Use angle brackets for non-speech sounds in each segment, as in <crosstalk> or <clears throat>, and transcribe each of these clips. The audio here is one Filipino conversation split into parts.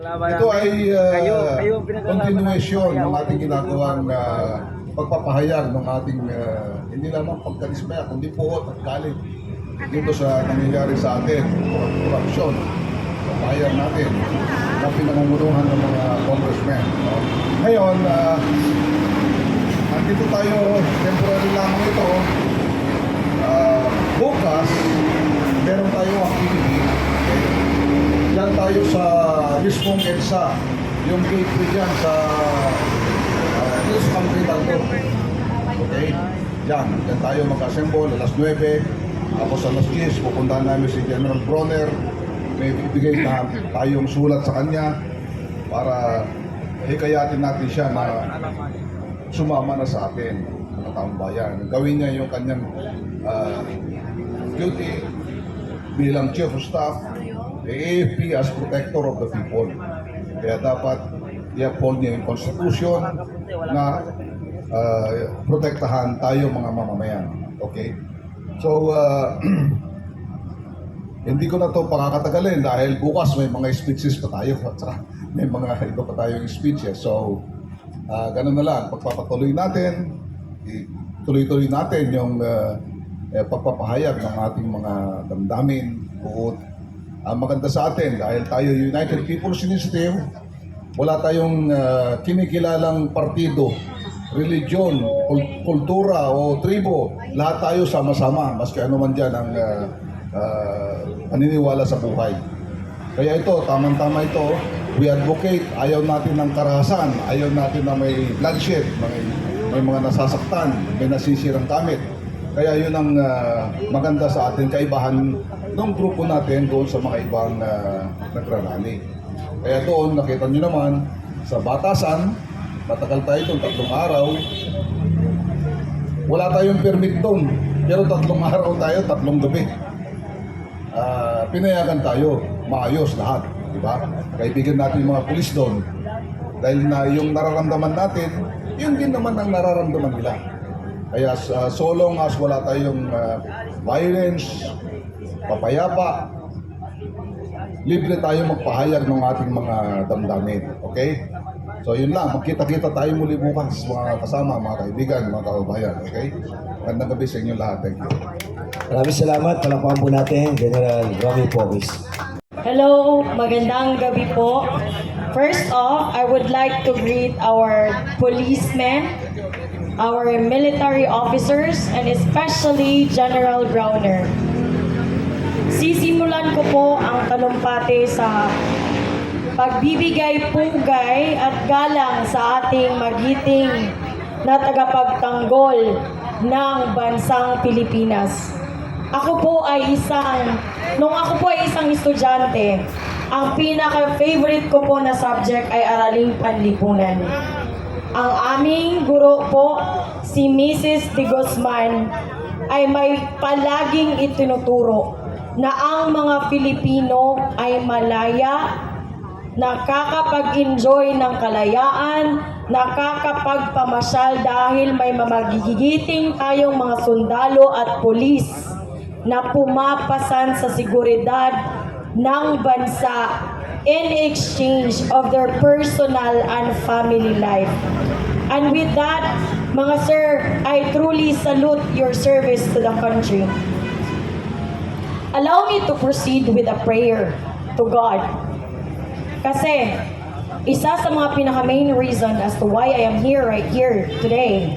Ito ay uh, continuation ng ating ginagawang uh, pagpapahayag ng ating uh, hindi lamang pagkadismaya, kundi puot at galit dito sa nangyayari sa atin, korupsyon, sa bayan natin, na pinangunguruhan ng mga congressmen. No? Ngayon, uh, andito tayo, temporary lamang ito, Ah, bukas, meron tayong activity. Diyan tayo sa mismong EDSA, yung gateway dyan sa uh, Hills Country Talco. Okay? Diyan, diyan tayo mag-assemble alas 9. Tapos alas 10, pupuntahan namin si General Bronner. May bibigay na tayong sulat sa kanya para hikayatin natin siya na sumama na sa atin, mga taong bayan. Gawin niya yung kanyang ah, duty bilang chief of staff, the AFP as protector of the people. Kaya dapat i-uphold niya yung constitution na ah, protektahan tayo mga mamamayan. Okay? So, ah, <clears throat> hindi ko na to pakakatagalin dahil bukas may mga speeches pa tayo <laughs> at may mga iba pa tayong speeches. So, ah ganun na lang, pagpapatuloy natin, tuloy-tuloy natin yung ah, eh, pagpapahayag ng ating mga damdamin, buot. Ang maganda sa atin dahil tayo United People's Initiative, wala tayong ah, kinikilalang partido, religion, kul- kultura o tribo. Lahat tayo sama-sama, maski ano man dyan ang ah, ah, paniniwala sa buhay. Kaya ito, tamang-tama ito, we advocate, ayaw natin ng karahasan, ayaw natin na may bloodshed, may, may mga nasasaktan, may nasisirang gamit. Kaya yun ang ah, maganda sa atin, kaibahan ng grupo natin doon sa mga ibang uh, nagrarally. Kaya doon, nakita nyo naman, sa batasan, matagal tayo doon, tatlong araw, wala tayong permit doon. Pero tatlong <laughs> araw tayo, tatlong gabi. Ah, pinayagan tayo, maayos lahat, di ba? Kaibigan natin yung mga pulis doon. Dahil na yung nararamdaman natin, yun din naman ang nararamdaman nila. Kaya sa so long as wala tayong ah, violence, papayapa, libre tayo magpahayag ng ating mga damdamin. Okay? So yun lang, magkita-kita tayo muli bukas mga kasama, mga kaibigan, mga kababayan. Okay? Magandang gabi sa inyo lahat. Thank you. Maraming salamat. Palakpakan po natin, General Romy Pobis. Hello, magandang gabi po. First off, I would like to greet our policemen, our military officers, and especially General Browner. Sisimulan ko po ang talumpati sa pagbibigay pugay at galang sa ating magiting na tagapagtanggol ng bansang Pilipinas. Ako po ay isang, nung ako po ay isang estudyante, ang pinaka-favorite ko po na subject ay araling panlipunan. Ang aming guro po, si Mrs. De Guzman, ay may palaging itinuturo na ang mga Pilipino ay malaya, nakakapag-enjoy ng kalayaan, nakakapagpamasyal dahil may mamagigiting tayong mga sundalo at pulis na pumapasan sa seguridad ng bansa in exchange of their personal and family life. And with that, mga sir, I truly salute your service to the country. Allow me to proceed with a prayer to God. Kasi, isa sa mga pinaka-main reason as to why I am here right here today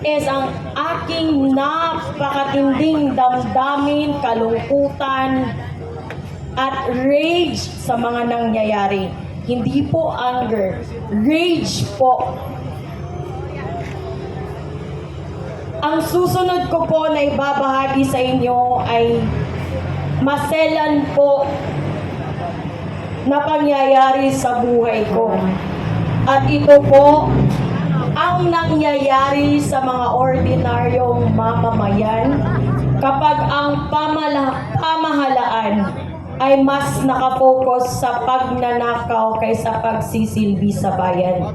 is ang aking napakatinding damdamin, kalungkutan, at rage sa mga nangyayari. Hindi po anger, rage po. Ang susunod ko po na ibabahagi sa inyo ay maselan po na pangyayari sa buhay ko. At ito po ang nangyayari sa mga ordinaryong mamamayan kapag ang pamala- pamahalaan ay mas nakafocus sa pagnanakaw kaysa pagsisilbi sa bayan. Uh,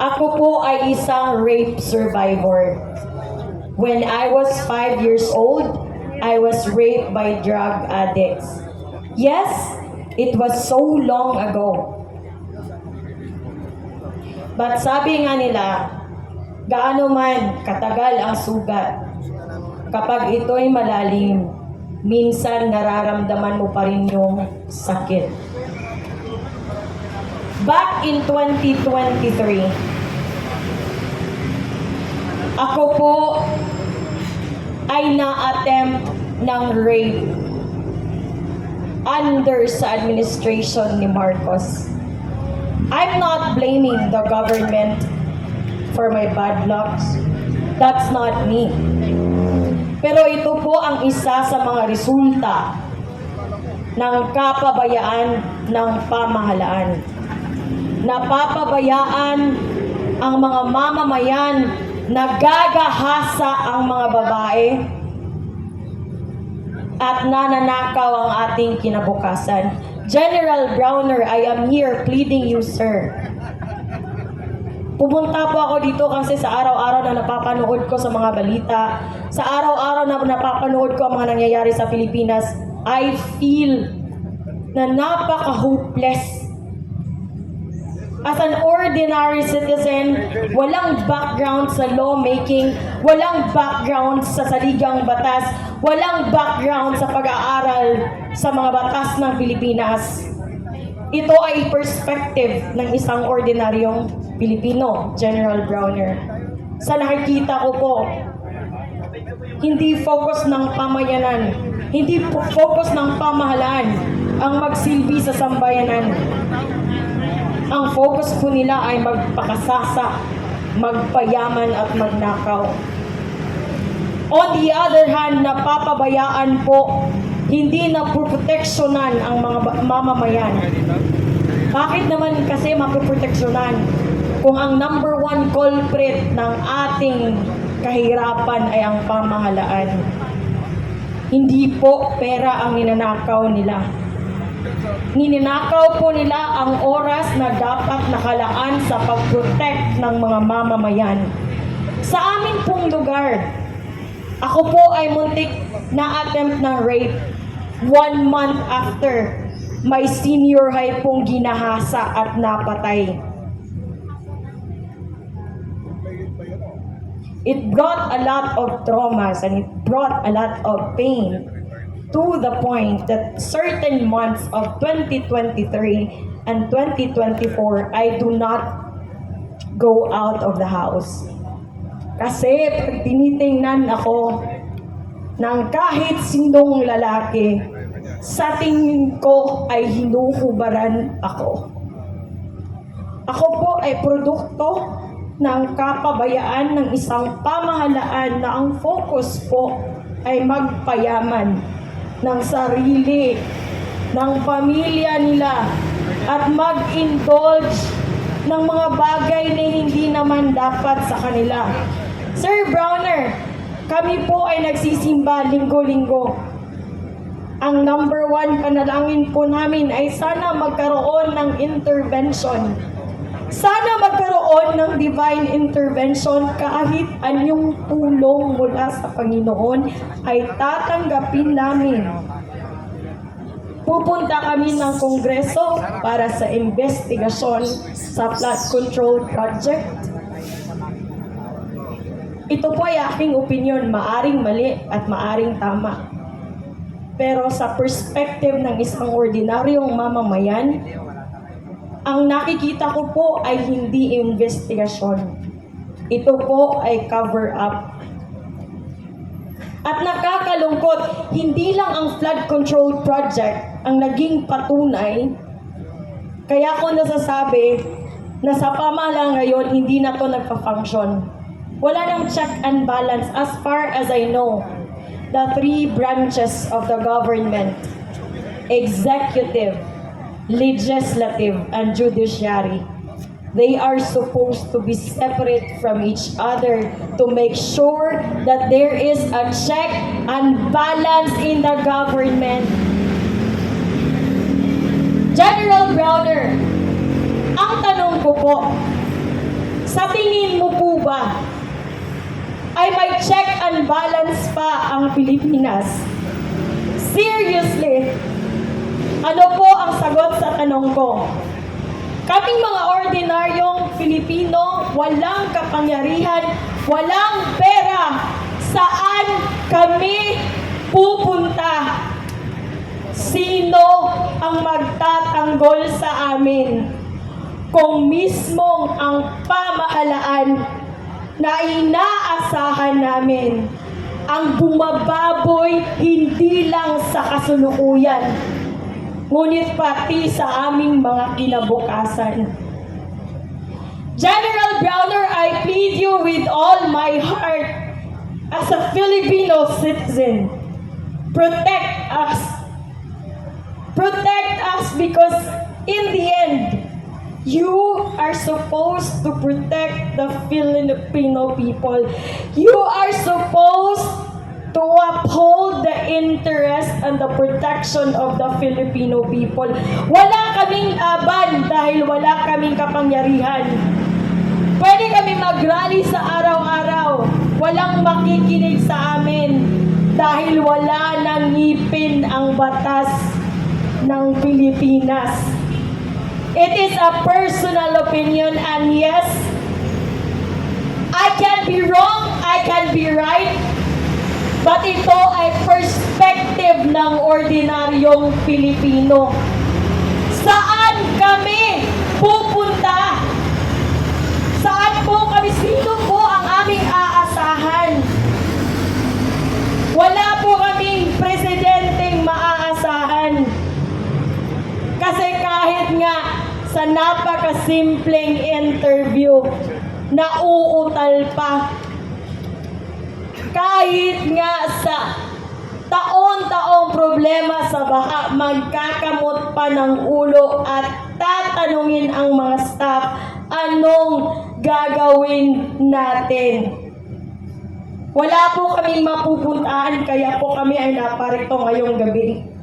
Ako po ay isang rape survivor. When I was five years old, I was raped by drug addicts. Yes, it was so long ago. But sabi nga nila, gaano man katagal ang sugat, kapag ito'y malalim, minsan nararamdaman mo pa rin yung sakit. Back in 2023, ako po ay na-attempt ng rape under sa administration ni Marcos. I'm not blaming the government for my bad lucks. That's not me. Pero ito po ang isa sa mga resulta ng kapabayaan ng pamahalaan. Napapabayaan ang mga mamamayan na gagahasa ang mga babae at nananakaw ang ating kinabukasan. General Browner, I am here pleading you, sir. Pumunta po ako dito kasi sa araw-araw na napapanood ko sa mga balita, sa araw-araw na napapanood ko ang mga nangyayari sa Pilipinas, I feel na napaka-hopeless as an ordinary citizen, walang background sa lawmaking, walang background sa saligang batas, walang background sa pag-aaral sa mga batas ng Pilipinas. Ito ay perspective ng isang ordinaryong Pilipino, General Browner. Sa nakikita ko po, hindi focus ng pamayanan, hindi focus ng pamahalaan ang magsilbi sa sambayanan. Ang focus po nila ay magpakasasa, magpayaman at magnakaw. On the other hand, napapabayaan po, hindi na proteksyonan ang mga mamamayan. Bakit naman kasi mapoproteksyonan kung ang number one culprit ng ating kahirapan ay ang pamahalaan? Hindi po pera ang ninanakaw nila. Nininakaw po nila ang oras na dapat nakalaan sa pag-protect ng mga mamamayan. Sa amin pong lugar, ako po ay muntik na attempt ng rape one month after may senior high pong ginahasa at napatay. It brought a lot of traumas and it brought a lot of pain to the point that certain months of 2023 and 2024, I do not go out of the house. Kasi pag tinitingnan ako ng kahit sinong lalaki, sa tingin ko ay hinuhubaran ako. Ako po ay produkto ng kapabayaan ng isang pamahalaan na ang focus po ay magpayaman ng sarili, ng pamilya nila, at mag-indulge ng mga bagay na hindi naman dapat sa kanila. Sir Browner, kami po ay nagsisimba linggo-linggo. Ang number one panalangin po namin ay sana magkaroon ng intervention. Sana magkaroon ng divine intervention kahit anyong tulong mula sa Panginoon ay tatanggapin namin. Pupunta kami ng Kongreso para sa investigasyon sa flood control project. Ito po ay aking opinion, maaring mali at maaring tama. Pero sa perspective ng isang ordinaryong mamamayan, ang nakikita ko po ay hindi investigasyon. Ito po ay cover up. At nakakalungkot, hindi lang ang flood control project ang naging patunay. Kaya ko nasasabi na sa pamahalaan ngayon, hindi na to nagpa-function. Wala nang check and balance as far as I know. The three branches of the government, executive, legislative, and judiciary. They are supposed to be separate from each other to make sure that there is a check and balance in the government. General Browner, ang tanong ko po, sa tingin mo po ba ay may check and balance pa ang Pilipinas? Seriously, Ano po ang sagot sa tanong ko? Kaming mga ordinaryong Pilipino, walang kapangyarihan, walang pera. Saan kami pupunta? Sino ang magtatanggol sa amin? Kung mismong ang pamahalaan na inaasahan namin ang bumababoy hindi lang sa kasulukuyan, ngunit pati sa aming mga kinabukasan. General Browner, I plead you with all my heart as a Filipino citizen. Protect us. Protect us because in the end, you are supposed to protect the Filipino people. You are supposed to uphold the interest and the protection of the Filipino people. Wala kaming aban dahil wala kaming kapangyarihan. Pwede kami mag-rally sa araw-araw. Walang makikinig sa amin dahil wala nang ngipin ang batas ng Pilipinas. It is a personal opinion and yes, I can be wrong, I can be right, but ito ay perspective ng ordinaryong Pilipino. Saan kami pupunta? Saan po kami? Sino po ang aming aasahan? Wala po kaming presidenteng maaasahan. Kasi kahit nga sa napakasimpleng interview, nauutal pa. Kahit nga sa taon-taong problema sa baha, magkakamot pa ng ulo at tatanungin ang mga staff anong gagawin natin. Wala po kaming mapupuntaan kaya po kami ay naparito ngayong gabi.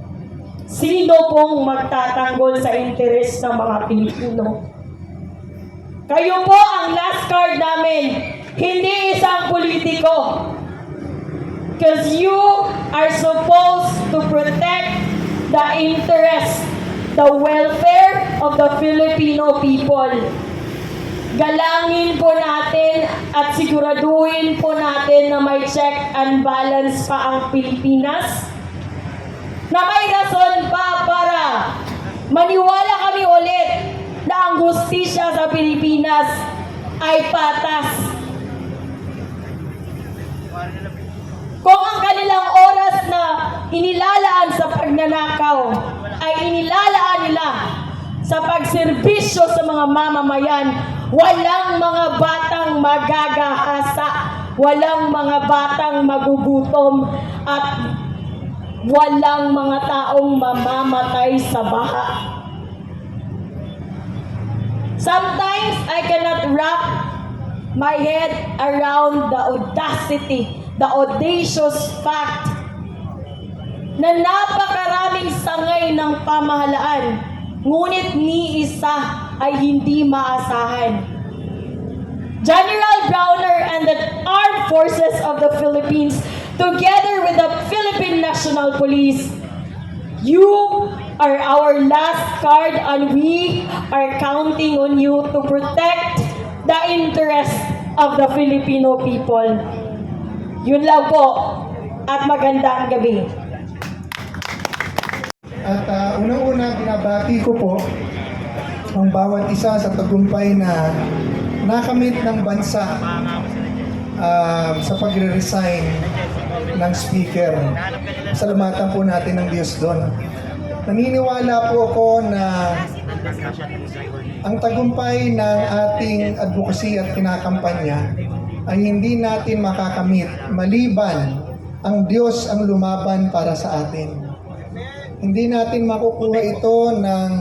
Sino pong magtatanggol sa interes ng mga Pilipino? Kayo po ang last card namin, hindi isang politiko. Because you are supposed to protect the interest, the welfare of the Filipino people. Galangin po natin at siguraduhin po natin na may check and balance pa ang Pilipinas na may rason pa para maniwala kami ulit na ang hustisya sa Pilipinas ay patas. Kung ang kanilang oras na inilalaan sa pagnanakaw ay inilalaan nila sa pagserbisyo sa mga mamamayan, walang mga batang magagahasa, walang mga batang magugutom, at walang mga taong mamamatay sa baha. Sometimes I cannot wrap my head around the audacity, the audacious fact na napakaraming sangay ng pamahalaan, ngunit ni isa ay hindi maasahan. General Browner and the Armed Forces of the Philippines, together with the Philippine National Police, you are our last card and we are counting on you to protect the interest of the Filipino people. Yun lang po at magandang gabi. At uh, unang-una, binabati ko po ang bawat isa sa tagumpay na nakamit ng bansa uh, sa pagre-resign ng speaker. Salamatan po natin ng Diyos doon. Naniniwala po ako na ang tagumpay ng ating advocacy at kinakampanya ay hindi natin makakamit maliban ang Diyos ang lumaban para sa atin. Hindi natin makukuha ito ng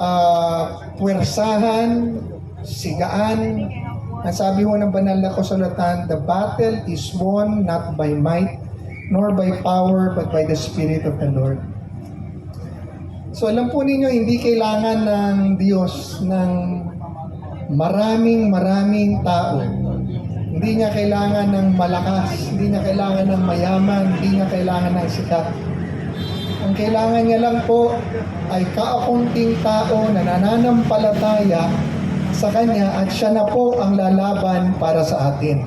ah, puwersahan, sigaan. Ang sabi ho ng banal na kasulatan, the battle is won not by might, nor by power, but by the Spirit of the Lord. So alam po ninyo, hindi kailangan ng Diyos ng maraming maraming tao. Hindi niya kailangan ng malakas, hindi niya kailangan ng mayaman, hindi niya kailangan ng sikat. Ang kailangan niya lang po ay kaakunting tao na nananampalataya sa Kanya at siya na po ang lalaban para sa atin.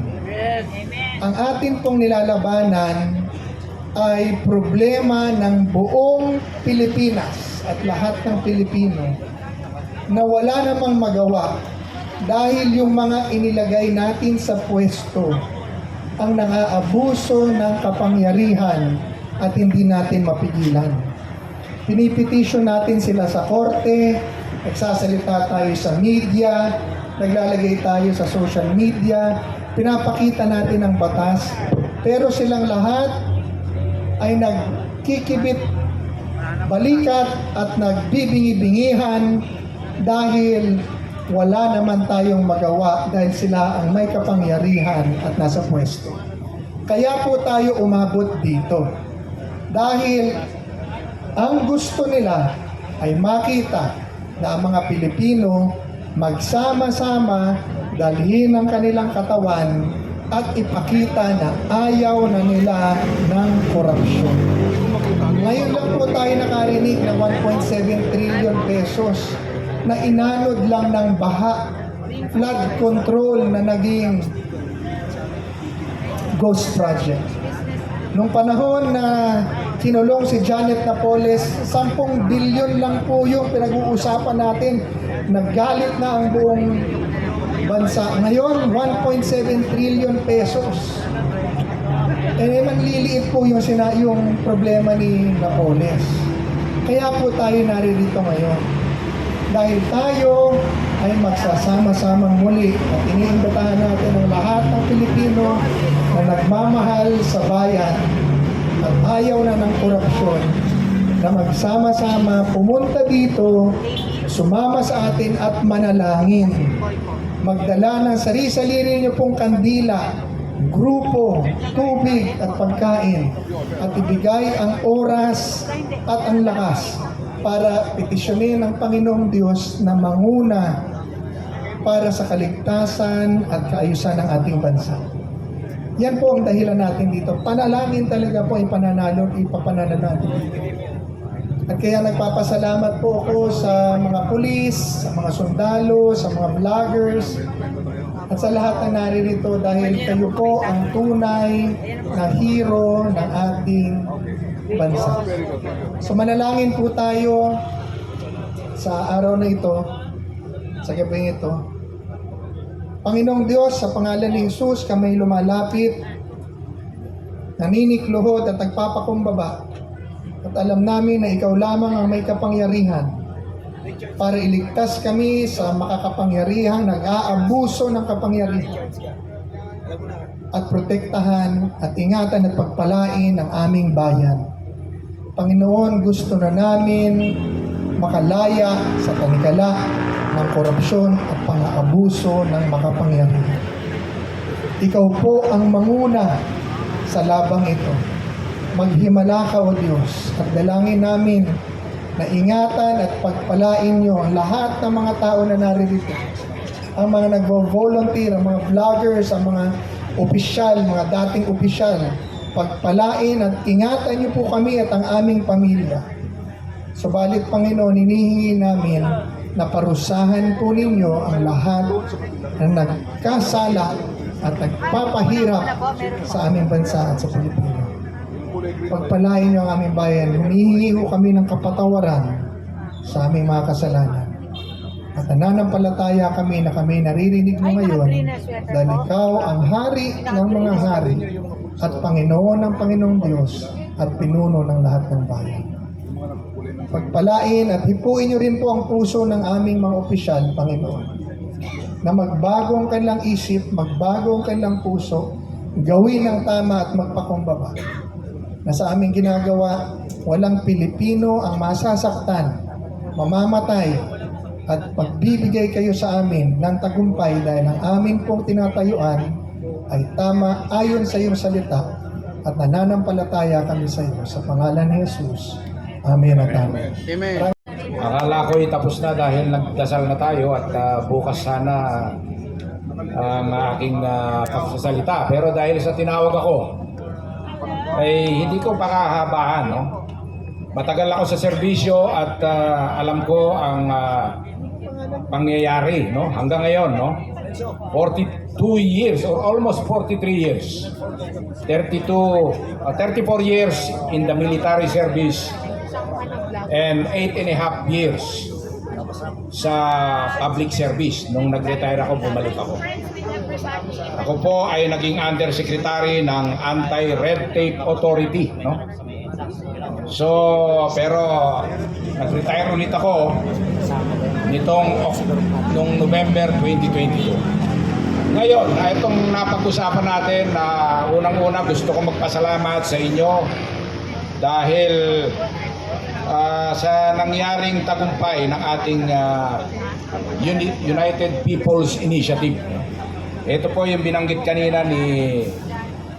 Ang atin pong nilalabanan ay problema ng buong Pilipinas at lahat ng Pilipino na wala namang magawa dahil yung mga inilagay natin sa pwesto ang nangaabuso ng kapangyarihan at hindi natin mapigilan. Pinipetisyon natin sila sa korte, nagsasalita tayo sa media, naglalagay tayo sa social media, pinapakita natin ang batas, pero silang lahat ay nagkikibit balikat at nagbibingi-bingihan dahil wala naman tayong magawa dahil sila ang may kapangyarihan at nasa pwesto. Kaya po tayo umabot dito. Dahil ang gusto nila ay makita na ang mga Pilipino magsama-sama dalhin ang kanilang katawan at ipakita na ayaw na nila ng korupsyon. Ngayon lang po tayo nakarinig ng 1.7 trillion pesos na inanod lang ng baha, flood control na naging ghost project. Nung panahon na kinulong si Janet Napoles, 10 bilyon lang po yung pinag-uusapan natin. Naggalit na ang buong bansa. Ngayon, 1.7 trillion pesos. Eh, manliliit po yung, sina, yung problema ni Napoles. Kaya po tayo naririto ngayon. Dahil tayo ay magsasama-samang muli at iniimbitahan natin ang lahat ng Pilipino na nagmamahal sa bayan ayaw na ng korupsyon na magsama-sama pumunta dito, sumama sa atin at manalangin. Magdala ng sarili-sarili niyo pong kandila, grupo, tubig at pagkain at ibigay ang oras at ang lakas para petisyonin ang Panginoong Diyos na manguna para sa kaligtasan at kaayusan ng ating bansa. Yan po ang dahilan natin dito. Panalangin talaga po ang pananalo, ipapanalo natin. At kaya nagpapasalamat po ako sa mga pulis, sa mga sundalo, sa mga vloggers, at sa lahat na naririto dahil kayo po ang tunay na hero ng ating bansa. So manalangin po tayo sa araw na ito, sa gabing ito. Panginoong Diyos, sa pangalan ni Jesus, kami lumalapit, naninikluhod at nagpapakumbaba. At alam namin na ikaw lamang ang may kapangyarihan para iligtas kami sa makakapangyarihan, nag-aabuso ng kapangyarihan at protektahan at ingatan at pagpalain ang aming bayan. Panginoon, gusto na namin makalaya sa tanikala ng korupsyon at pang-aabuso ng makapangyarihan. Ikaw po ang manguna sa labang ito. Maghimala ka, O Diyos, at dalangin namin na ingatan at pagpalain niyo ang lahat ng mga tao na naririto. Ang mga nagvo-volunteer, ang mga vloggers, ang mga opisyal, mga dating opisyal, pagpalain at ingatan niyo po kami at ang aming pamilya. Subalit, Panginoon, hinihingi namin na parusahan po ninyo ang lahat ng nagkasala at nagpapahirap sa aming bansa at sa Pilipinas. Pagpalain niyo ang aming bayan. Humihingi ho kami ng kapatawaran sa aming mga kasalanan. At nananampalataya kami na kami naririnig mo ngayon dahil ikaw ang hari ng mga hari at Panginoon ng Panginoong Diyos at pinuno ng lahat ng bayan. Pagpalain at hipuin niyo rin po ang puso ng aming mga opisyal, Panginoon, na magbago ang kanilang isip, magbago ang kanilang puso, gawin ang tama at magpakumbaba. Na sa aming ginagawa, walang Pilipino ang masasaktan, mamamatay, at pagbibigay kayo sa amin ng tagumpay dahil ang amin pong tinatayuan ay tama ayon sa iyong salita at nananampalataya kami sa iyo sa pangalan ni Jesus. Amen. At amen. Akala ko tapos na dahil nagdasal na tayo at ah, bukas sana ang aking uh, pagsasalita. Pero dahil sa tinawag ako, ay hindi ko pakahabahan, no? matagal ako sa serbisyo at ah, alam ko ang ah, pangyayari no? Hanggang ngayon no? 42 years or almost 43 years. 32 uh, 34 years in the military service and 8 and a half years sa public service nung nag-retire ako bumalik ako ako po ay naging undersecretary ng Anti-Red Tape Authority no So, pero nag-retire ulit ako nitong Oc- nung November 2022. Ngayon, ah, itong napag-usapan natin na unang-una gusto ko magpasalamat sa inyo dahil ah, sa nangyaring tagumpay ng ating Uni- United People's Initiative. Ito po yung binanggit kanina ni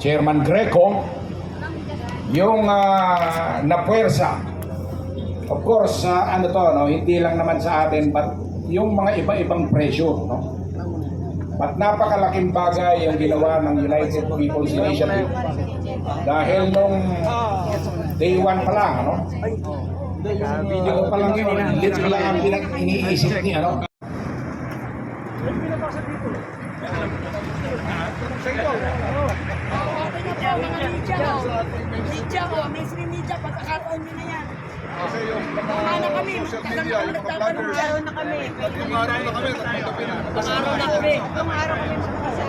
Chairman Greco, yung uh, napuwersa. Of course, sa ano to, no, hindi lang naman sa atin, but yung mga iba-ibang pressure, no? But napakalaking bagay yung ginawa ng United People's Initiative. Dahil nung day one pa lang, ano? Video pa lang yun, lit lang ang pinag iniisip ni, ano? Media, ko. Ko, mainstream media, pagkakataon nyo na yan. Mga na kami, matagal na kami nagtatanong, araw na kami. Araw na kami, Araw na kami. Araw na kami.